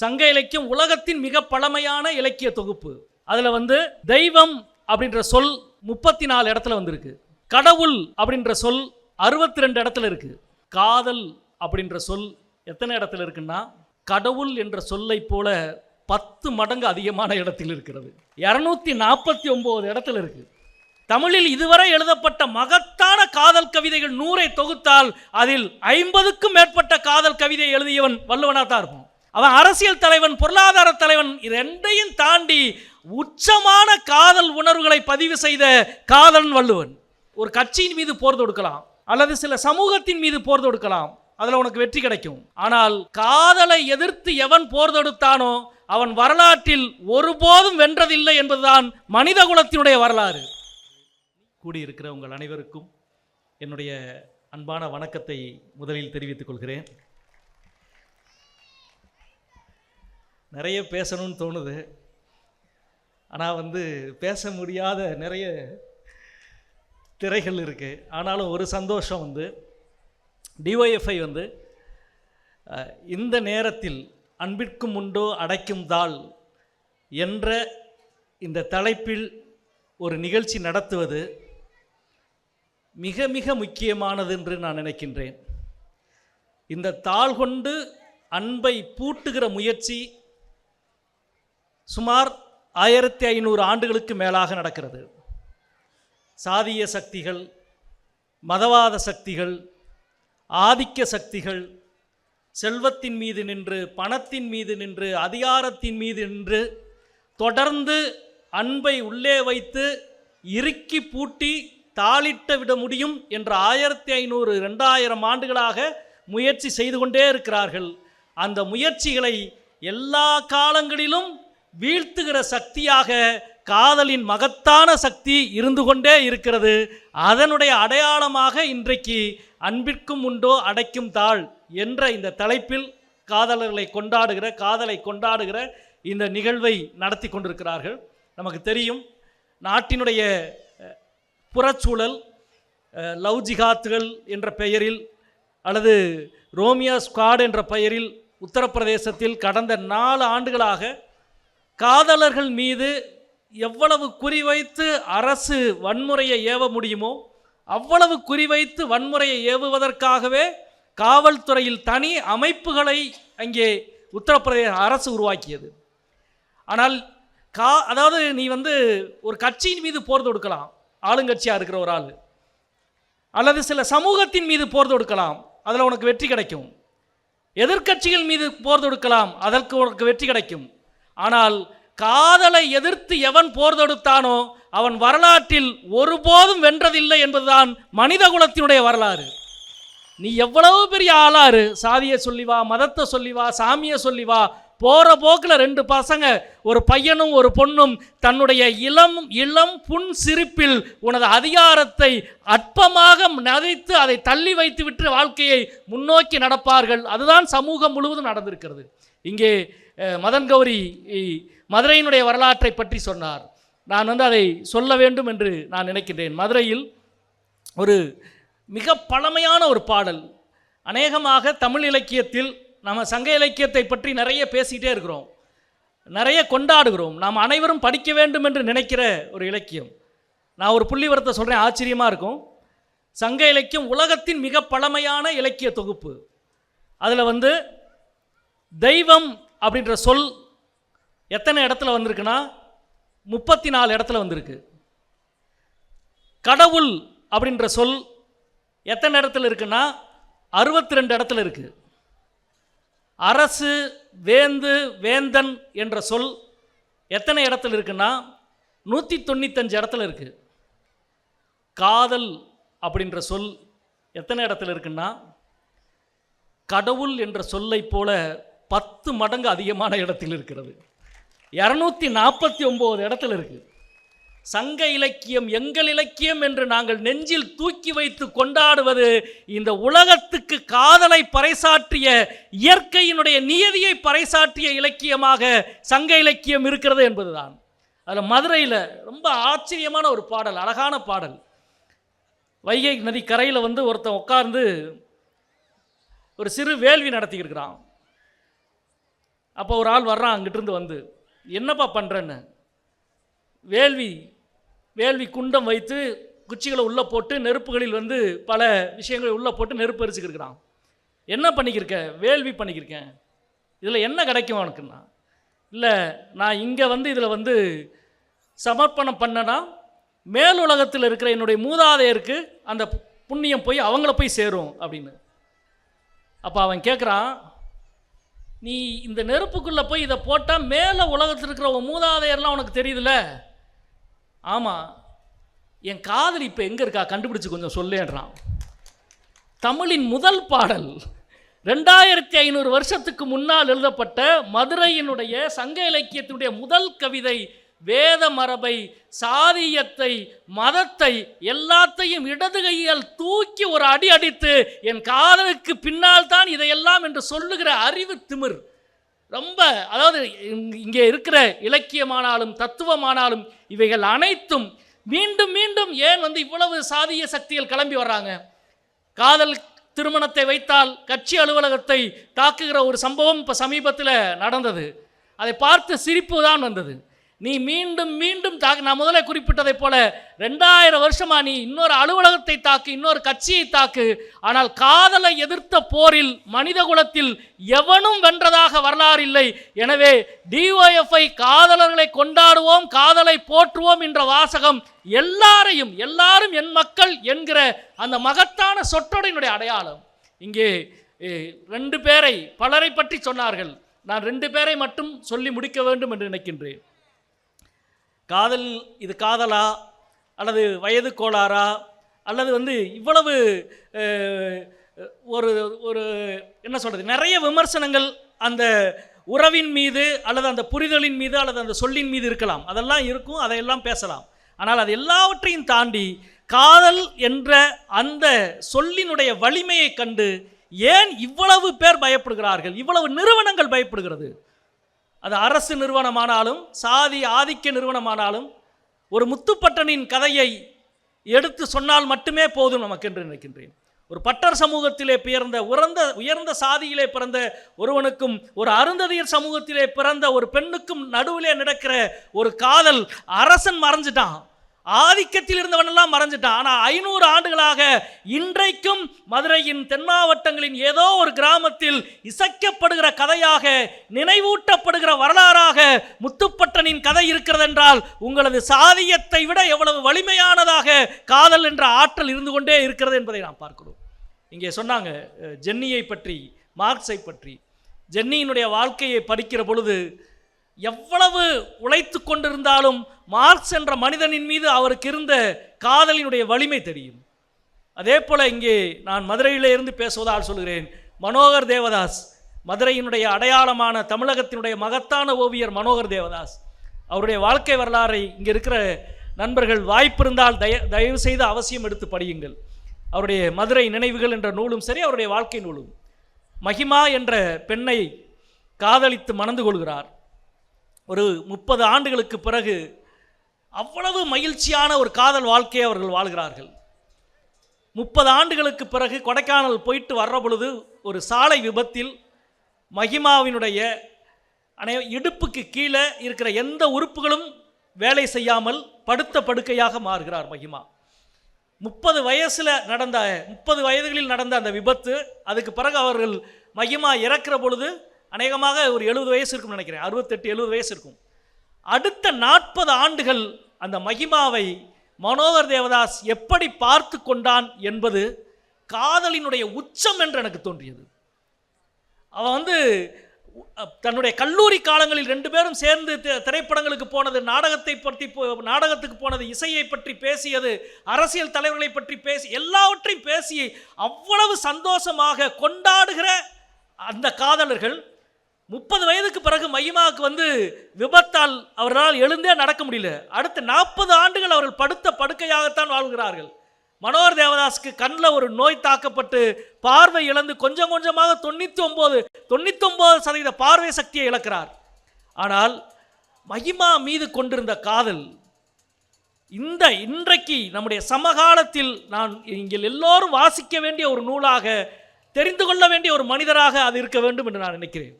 சங்க இலக்கியம் உலகத்தின் மிக பழமையான இலக்கிய தொகுப்பு. அதில் வந்து தெய்வம் அப்படின்ற சொல் முப்பத்தி நாலு இடத்துல வந்திருக்கு. கடவுள் அப்படின்ற சொல் அறுபத்தி ரெண்டு இடத்துல இருக்கு. காதல் அப்படின்ற சொல் எத்தனை இடத்துல இருக்குன்னா கடவுள் என்ற சொல்லை போல பத்து மடங்கு அதிகமான இடத்தில் இருக்கிறது. இரநூத்தி நாற்பத்தி ஒம்பது இடத்துல இருக்கு. தமிழில் இதுவரை எழுதப்பட்ட மகத்தான காதல் கவிதைகள் நூறை தொகுத்தால் அதில் ஐம்பதுக்கும் மேற்பட்ட காதல் கவிதை எழுதியவன் வள்ளுவனாக தான் இருக்கும் அவன் அரசியல் தலைவன் பொருளாதார தலைவன் ரெண்டையும் தாண்டி உச்சமான காதல் உணர்வுகளை பதிவு செய்த காதலன் வள்ளுவன். ஒரு கட்சியின் மீது போர் தொடுக்கலாம் அல்லது சில சமூகத்தின் மீது போர் தொடுக்கலாம் அதில் உனக்கு வெற்றி கிடைக்கும். ஆனால் காதலை எதிர்த்து எவன் போர் தொடுத்தானோ அவன் வரலாற்றில் ஒருபோதும் வென்றதில்லை என்பதுதான் மனித குலத்தினுடைய வரலாறு. கூடியிருக்கிற உங்கள் அனைவருக்கும் என்னுடைய அன்பான வணக்கத்தை முதலில் தெரிவித்துக் கொள்கிறேன். நிறைய பேசணும்னு தோணுது. ஆனால் வந்து பேச முடியாத நிறைய திரைகள் இருக்குது ஆனாலும் ஒரு சந்தோஷம் வந்து டிஒய்எஃப்ஐ வந்து இந்த நேரத்தில் அன்பிற்கும் உண்டோ அடைக்கும் தாள் என்ற இந்த தலைப்பில் ஒரு நிகழ்ச்சி நடத்துவது மிக மிக முக்கியமானது என்று நான் நினைக்கின்றேன். இந்த தாள் கொண்டு அன்பை பூட்டுகிற முயற்சி சுமார் ஆயிரத்தி ஐநூறு ஆண்டுகளுக்கு மேலாக நடக்கிறது. சாதிய சக்திகள் மதவாத சக்திகள் ஆதிக்க சக்திகள் செல்வத்தின் மீது நின்று பணத்தின் மீது நின்று அதிகாரத்தின் மீது நின்று தொடர்ந்து அன்பை உள்ளே வைத்து இறுக்கி பூட்டி தாளிட்ட விட முடியும் என்ற ஆயிரத்தி ஐநூறு ரெண்டாயிரம் ஆண்டுகளாக முயற்சி செய்து கொண்டே இருக்கிறார்கள். அந்த முயற்சிகளை எல்லா காலங்களிலும் வீழ்த்துகிற சக்தியாக காதலின் மகத்தான சக்தி இருந்து கொண்டே இருக்கிறது. அதனுடைய அடையாளமாக இன்றைக்கு அன்பிற்கும் உண்டோ அடைக்கும் தாள் என்ற இந்த தலைப்பில் காதலர்களை கொண்டாடுகிற காதலை கொண்டாடுகிற இந்த நிகழ்வை நடத்தி கொண்டிருக்கிறார்கள். நமக்கு தெரியும் நாட்டினுடைய புறச்சூழல் லவ் ஜிகாத்துகள் என்ற பெயரில் அல்லது ரோமியா ஸ்குவாட் என்ற பெயரில் உத்தரப்பிரதேசத்தில் கடந்த நாலு ஆண்டுகளாக காதலர்கள் மீது எவ்வளவு குறிவைத்து அரசு வன்முறையை ஏவ முடியுமோ அவ்வளவு குறிவைத்து வன்முறையை ஏவுவதற்காகவே காவல்துறையில் தனி அமைப்புகளை அங்கே உத்தரப்பிரதேச அரசு உருவாக்கியது. ஆனால் கா அதாவது நீ வந்து ஒரு கட்சியின் மீது போர் தொடுக்கலாம் ஆளுங்கட்சியாக இருக்கிற ஒரு ஆள். அல்லது சில சமூகத்தின் மீது போர் தொடுக்கலாம் அதில் உனக்கு வெற்றி கிடைக்கும். எதிர்க்கட்சிகள் மீது போர் தொடுக்கலாம் அதற்கு உனக்கு வெற்றி கிடைக்கும். ஆனால் காதலை எதிர்த்து எவன் போர் தொடுத்தானோ அவன் வரலாற்றில் ஒருபோதும் வென்றதில்லை என்பதுதான் மனித குலத்தினுடைய வரலாறு. நீ எவ்வளவு பெரிய ஆளாரு? சாதியை சொல்லி வா மதத்தை சொல்லி வா சாமியை சொல்லி வா போகிற போக்கில் ரெண்டு பசங்க ஒரு பையனும் ஒரு பொண்ணும் தன்னுடைய இளம் இளம் புன் சிரிப்பில் உனது அதிகாரத்தை அற்பமாக நதைத்து அதை தள்ளி வைத்து விட்டு வாழ்க்கையை முன்னோக்கி நடப்பார்கள். அதுதான் சமூகம் முழுவதும் நடந்திருக்கிறது. இங்கே மதன் கௌரி மதுரையினுடைய வரலாற்றை பற்றி சொன்னார். நான் வந்து அதை சொல்ல வேண்டும் என்று நான் நினைக்கின்றேன். மதுரையில் ஒரு மிக பழமையான ஒரு பாடல். அநேகமாக தமிழ் இலக்கியத்தில் நம்ம சங்க இலக்கியத்தை பற்றி நிறைய பேசிகிட்டே இருக்கிறோம். நிறைய கொண்டாடுகிறோம். நாம் அனைவரும் படிக்க வேண்டும் என்று நினைக்கிற ஒரு இலக்கியம். நான் ஒரு புள்ளிவரத்தை சொல்கிறேன் ஆச்சரியமாக இருக்கும். சங்க இலக்கியம் உலகத்தின் மிக பழமையான இலக்கிய தொகுப்பு. அதில் வந்து தெய்வம் அப்படின்ற சொல் எத்தனை இடத்துல வந்திருக்குன்னா முப்பத்தி நாலு இடத்துல வந்திருக்கு. கடவுள் அப்படின்ற சொல் எத்தனை இடத்துல இருக்குன்னா அறுபத்தி ரெண்டு இடத்துல இருக்குது அரசு வேந்து வேந்தன் என்ற சொல் எத்தனை இடத்துல இருக்குன்னா நூற்றி தொண்ணூத்தஞ்சு இடத்துல இருக்குது காதல் அப்படின்ற சொல் எத்தனை இடத்துல இருக்குன்னா கடவுள் என்ற சொல்லை போல பத்து மடங்கு அதிகமான இடத்தில் இருக்கிறது. இரநூத்தி நாற்பத்தி ஒம்பது இடத்துல இருக்குது சங்க இலக்கியம் எங்கள் இலக்கியம் என்று நாங்கள் நெஞ்சில் தூக்கி வைத்து கொண்டாடுவது இந்த உலகத்துக்கு காதலை பறைசாற்றிய இயற்கையினுடைய நியதியை பறைசாற்றிய இலக்கியமாக சங்க இலக்கியம் இருக்கிறது என்பதுதான். அதில் மதுரையில் ரொம்ப ஆச்சரியமான ஒரு பாடல் அழகான பாடல். வைகை நதி கரையில் வந்து ஒருத்தன் உட்கார்ந்து ஒரு சிறு வேள்வி நடத்திக்கிருக்கிறான். அப்போ ஒரு ஆள் வர்றான் அங்கிட்டிருந்து வந்து என்னப்பா பண்ணுறேன்னு வேள்வி வேள்வி குண்டம் வைத்து குச்சிகளை உள்ளே போட்டு நெருப்புகளில் வந்து பல விஷயங்களை உள்ளே போட்டு நெருப்பு எரிச்சுக்கிருக்கிறான். என்ன பண்ணிக்கிருக்க? வேள்வி பண்ணிக்கிருக்கேன் இதில் என்ன கிடைக்கும் அவனுக்குன்னா? இல்லை நான் இங்கே வந்து இதில் வந்து சமர்ப்பணம் பண்ணனா மேலுலகத்தில் இருக்கிற என்னுடைய மூதாதையருக்கு அந்த புண்ணியம் போய் அவங்கள போய் சேரும் அப்படின்னு. அப்போ அவன் கேட்குறான் நீ இந்த நெருப்புக்குள்ளே போய் இதை போட்டால் மேலே உலகத்தில் இருக்கிற உன் மூதாதையர்லாம் உனக்கு தெரியுதுல்ல? ஆமாம் என் காதல் இப்போ எங்கே இருக்கா? கண்டுபிடிச்சி கொஞ்சம் சொல்லேன்றான். தமிழின் முதல் பாடல் ரெண்டாயிரத்தி ஐநூறு வருஷத்துக்கு முன்னால் எழுதப்பட்ட மதுரையினுடைய சங்க இலக்கியத்தினுடைய முதல் கவிதை வேத மரபை சாதியத்தை மதத்தை எல்லாத்தையும் இடது கையால் தூக்கி ஒரு அடி அடித்து என் காதலுக்கு பின்னால் தான் இதையெல்லாம் என்று சொல்லுகிற அறிவு திமிர். ரொம்ப அதாவது இங்கே இருக்கிற இலக்கியமானாலும் தத்துவமானாலும் இவைகள் அனைத்தும் மீண்டும் மீண்டும் ஏன் வந்து இவ்வளவு சாதிய சக்திகள் கிளம்பி வர்றாங்க? காதல் திருமணத்தை வைத்தால் கட்சி அலுவலகத்தை தாக்குகிற ஒரு சம்பவம் இப்போ சமீபத்தில் நடந்தது. அதை பார்த்து சிரிப்பு தான் வந்தது. நீ மீண்டும் மீண்டும் தாக்கு நான் முதல்ல குறிப்பிட்டதைப் போல ரெண்டாயிரம் வருஷமா நீ இன்னொரு அலுவலகத்தை தாக்கு இன்னொரு கட்சியை தாக்கு ஆனால் காதலை எதிர்த்த போரில் மனித குலத்தில் எவனும் வென்றதாக வரலாறு இல்லை. எனவே டிஒஎஃப்ஐ காதலர்களை கொண்டாடுவோம் காதலை போற்றுவோம் என்ற வாசகம் எல்லாரையும் எல்லாரும் என் மக்கள் என்கிற அந்த மகத்தான சொற்றொடையினுடைய அடையாளம். இங்கே ரெண்டு பேரை பலரை பற்றி சொன்னார்கள். நான் ரெண்டு பேரை மட்டும் சொல்லி முடிக்க வேண்டும் என்று நினைக்கின்றேன். காதல் இது காதலா? அல்லது வயது கோளாறா? அல்லது வந்து இவ்வளவு ஒரு ஒரு என்ன சொல்கிறது நிறைய விமர்சனங்கள் அந்த உறவின் மீது அல்லது அந்த புரிதலின் மீது அல்லது அந்த சொல்லின் மீது இருக்கலாம். அதெல்லாம் இருக்கும் அதையெல்லாம் பேசலாம். ஆனால் அது எல்லாவற்றையும் தாண்டி காதல் என்ற அந்த சொல்லினுடைய வலிமையை கண்டு ஏன் இவ்வளவு பேர் பயப்படுகிறார்கள்? இவ்வளவு நிறுவனங்கள் பயப்படுகிறது? அது அரசு நிறுவனமானாலும் சாதி ஆதிக்க நிறுவனமானாலும் ஒரு முத்துப்பட்டனின் கதையை எடுத்து சொன்னால் மட்டுமே போதும் நமக்கு என்று நினைக்கின்றேன். ஒரு பட்டர் சமூகத்திலே பிறந்த உயர்ந்த உயர்ந்த சாதியிலே பிறந்த ஒருவனுக்கும் ஒரு அருந்ததியர் சமூகத்திலே பிறந்த ஒரு பெண்ணுக்கும் நடுவிலே நடக்கிற ஒரு காதல் அரசன் மறைஞ்சிட்டான். ஆதிக்கத்தில் இருந்தவனெல்லாம் மறைஞ்சிட்டான் ஆனால் ஐநூறு ஆண்டுகளாக இன்றைக்கும் மதுரையின் தென் மாவட்டங்களின் ஏதோ ஒரு கிராமத்தில் இசைக்கப்படுகிற கதையாக நினைவூட்டப்படுகிற வரலாறாக முத்துப்பட்டனின் கதை இருக்கிறதென்றால் உங்களது சாதியத்தை விட எவ்வளவு வலிமையானதாக காதல் என்ற ஆற்றல் இருந்து கொண்டே இருக்கிறது என்பதை நாம் பார்க்கிறோம். இங்கே சொன்னாங்க ஜென்னியை பற்றி மார்க்ஸை பற்றி. ஜென்னியினுடைய வாழ்க்கையை படிக்கிற பொழுது எவ்வளவு உழைத்து கொண்டிருந்தாலும் மார்க்ஸ் என்ற மனிதனின் மீது அவருக்கு இருந்த காதலினுடைய வலிமை தெரியும். அதே போல் இங்கே நான் மதுரையிலே இருந்து பேசுவதால் சொல்கிறேன். மனோகர் தேவதாஸ் மதுரையினுடைய அடையாளமான தமிழகத்தினுடைய மகத்தான ஓவியர் மனோகர் தேவதாஸ் அவருடைய வாழ்க்கை வரலாறை இங்கே இருக்கிற நண்பர்கள் வாய்ப்பிருந்தால் தய தயவு செய்து அவசியம் எடுத்து படியுங்கள். அவருடைய மதுரை நினைவுகள் என்ற நூலும் சரி அவருடைய வாழ்க்கை நூலும். மகிமா என்ற பெண்ணை காதலித்து மணந்து கொள்கிறார். ஒரு முப்பது ஆண்டுகளுக்கு பிறகு அவ்வளவு மகிழ்ச்சியான ஒரு காதல் வாழ்க்கையை அவர்கள் வாழ்கிறார்கள். முப்பது ஆண்டுகளுக்கு பிறகு கொடைக்கானல் போயிட்டு வர்ற பொழுது ஒரு சாலை விபத்தில் மகிமாவினுடைய அனை இடுப்புக்கு கீழே இருக்கிற எந்த உறுப்புகளும் வேலை செய்யாமல் படுத்த படுக்கையாக மாறுகிறார் மகிமா. முப்பது வயசில் நடந்த முப்பது வயதுகளில் நடந்த அந்த விபத்து அதுக்கு பிறகு அவர்கள் மகிமா இறக்கிற பொழுது அநேகமாக ஒரு எழுபது வயசு இருக்கும்னு நினைக்கிறேன். அறுபத்தெட்டு எழுபது வயசு இருக்கும். அடுத்த நாற்பது ஆண்டுகள் அந்த மகிமாவை மனோகர் தேவதாஸ் எப்படி பார்த்து கொண்டான் என்பது காதலினுடைய உச்சம் என்று எனக்கு தோன்றியது. அவன் வந்து தன்னுடைய கல்லூரி காலங்களில் ரெண்டு பேரும் சேர்ந்து திரைப்படங்களுக்கு போனது நாடகத்தை பற்றி போ- நாடகத்துக்கு போனது இசையை பற்றி பேசியது அரசியல் தலைவர்களை பற்றி பேசி எல்லாவற்றையும் பேசி அவ்வளவு சந்தோஷமாக கொண்டாடுகிற அந்த காதலர்கள் முப்பது வயதுக்கு பிறகு மகிமாவுக்கு வந்து விபத்தால் அவர்களால் எழுந்தே நடக்க முடியல. அடுத்த நாற்பது ஆண்டுகள் அவர்கள் படுத்த படுக்கையாகத்தான் வாழ்கிறார்கள். மனோகர் தேவதாஸ்க்கு கண்ணில் ஒரு நோய் தாக்கப்பட்டு பார்வை இழந்து கொஞ்சம் கொஞ்சமாக தொண்ணூற்றி ஒம்பது தொண்ணூத்தொம்பது சதவீத பார்வை சக்தியை இழக்கிறார். ஆனால் மகிமா மீது கொண்டிருந்த காதல் இந்த இன்றைக்கு நம்முடைய சமகாலத்தில் நான் இங்கே எல்லோரும் வாசிக்க வேண்டிய ஒரு நூலாக தெரிந்து கொள்ள வேண்டிய ஒரு மனிதராக அது இருக்க வேண்டும் என்று நான் நினைக்கிறேன்.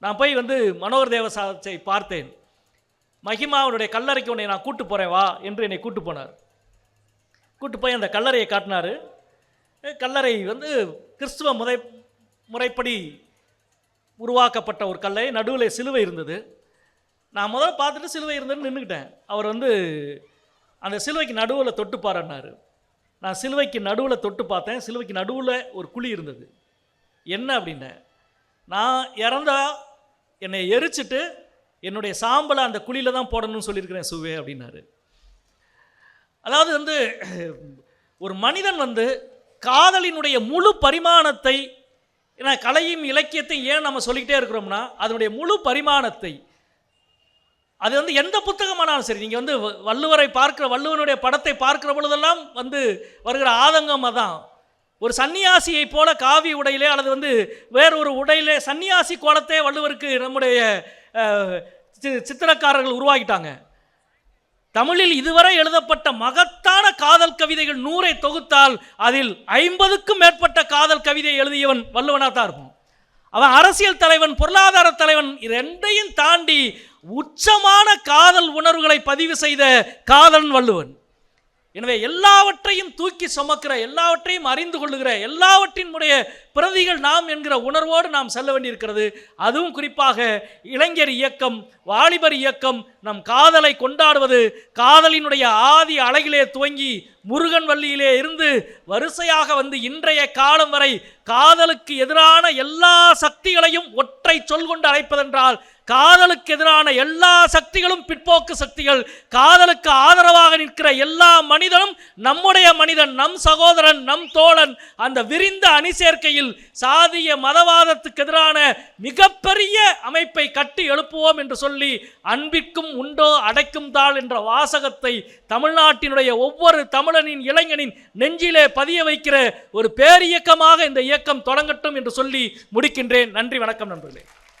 நான் போய் வந்து மனோகர் தேவசாச்சை பார்த்தேன். மகிமாவனுடைய கல்லறைக்கு உன்னை நான் கூட்டு போகிறேன் வா என்று என்னை கூட்டு போனார். கூட்டு போய் அந்த கல்லறையை காட்டினார். கல்லறை வந்து கிறிஸ்துவ முறை முறைப்படி உருவாக்கப்பட்ட ஒரு கல்லை நடுவில் சிலுவை இருந்தது. நான் முதல்ல பார்த்துட்டு சிலுவை இருந்ததுன்னு நின்றுக்கிட்டேன் அவர் வந்து அந்த சிலுவைக்கு நடுவில் தொட்டு பாருன்னாரு. நான் சிலுவைக்கு நடுவில் தொட்டு பார்த்தேன். சிலுவைக்கு நடுவில் ஒரு குழி இருந்தது. என்ன அப்படின்னேன். நான் இறந்தால் என்னை எரிச்சிட்டு என்னுடைய சாம்பலை அந்த குழியில் தான் போடணும்னு சொல்லியிருக்கிறேன் சுவே அப்படின்னாரு. அதாவது வந்து ஒரு மனிதன் வந்து காதலினுடைய முழு பரிமாணத்தை ஏன்னா கலையும் இலக்கியத்தையும் ஏன் நம்ம சொல்லிக்கிட்டே இருக்கிறோம்னா அதனுடைய முழு பரிமாணத்தை அது வந்து எந்த புத்தகமானாலும் சரி நீங்கள் வந்து வ- வள்ளுவரை பார்க்கிற வள்ளுவனுடைய படத்தை பார்க்குற பொழுதெல்லாம் வந்து வருகிற ஆதங்கம் அதான். ஒரு சன்னியாசியை போல காவி உடையிலே அல்லது வந்து வேறொரு உடையிலே சன்னியாசி கோலத்தை வள்ளுவருக்கு நம்முடைய சித்திரக்காரர்கள் உருவாக்கிட்டாங்க தமிழில் இதுவரை எழுதப்பட்ட மகத்தான காதல் கவிதைகள் நூறை தொகுத்தால் அதில் ஐம்பதுக்கும் மேற்பட்ட காதல் கவிதை எழுதியவன் வள்ளுவனாக தான் இருக்கும் அவன் அரசியல் தலைவன் பொருளாதார தலைவன் இது ரெண்டையும் தாண்டி உச்சமான காதல் உணர்வுகளை பதிவு செய்த காதலன் வள்ளுவன். எனவே எல்லாவற்றையும் தூக்கி சுமக்கிற எல்லாவற்றையும் அறிந்து கொள்ளுகிற எல்லாவற்றினுடைய பிரதிகள் நாம் என்கிற உணர்வோடு நாம் செல்ல வேண்டியிருக்கிறது. அதுவும் குறிப்பாக இளைஞர் இயக்கம் வாலிபர் இயக்கம் நம் காதலை கொண்டாடுவது காதலினுடைய ஆதி அழகிலே துவங்கி முருகன் வள்ளியிலே இருந்து வரிசையாக வந்து இன்றைய காலம் வரை காதலுக்கு எதிரான எல்லா சக்திகளையும் ஒற்றை சொல் கொண்டு அழைப்பதென்றால் காதலுக்கு எதிரான எல்லா சக்திகளும் பிற்போக்கு சக்திகள். காதலுக்கு ஆதரவாக நிற்கிற எல்லா மனிதனும் நம்முடைய மனிதன் நம் சகோதரன் நம் தோழன். அந்த விரிந்த அணி சேர்க்கையில் சாதிய மதவாதத்துக்கு எதிரான மிகப்பெரிய அமைப்பை கட்டி எழுப்புவோம் என்று சொல்லி அன்பிற்கும் உண்டோ அடைக்கும் தாள் என்ற வாசகத்தை தமிழ்நாட்டினுடைய ஒவ்வொரு தமிழனின் இளைஞனின் நெஞ்சிலே பதிய வைக்கிற ஒரு பேரியக்கமாக இந்த இயக்கம் தொடங்கட்டும் என்று சொல்லி முடிக்கின்றேன். நன்றி வணக்கம் நண்பர்களே.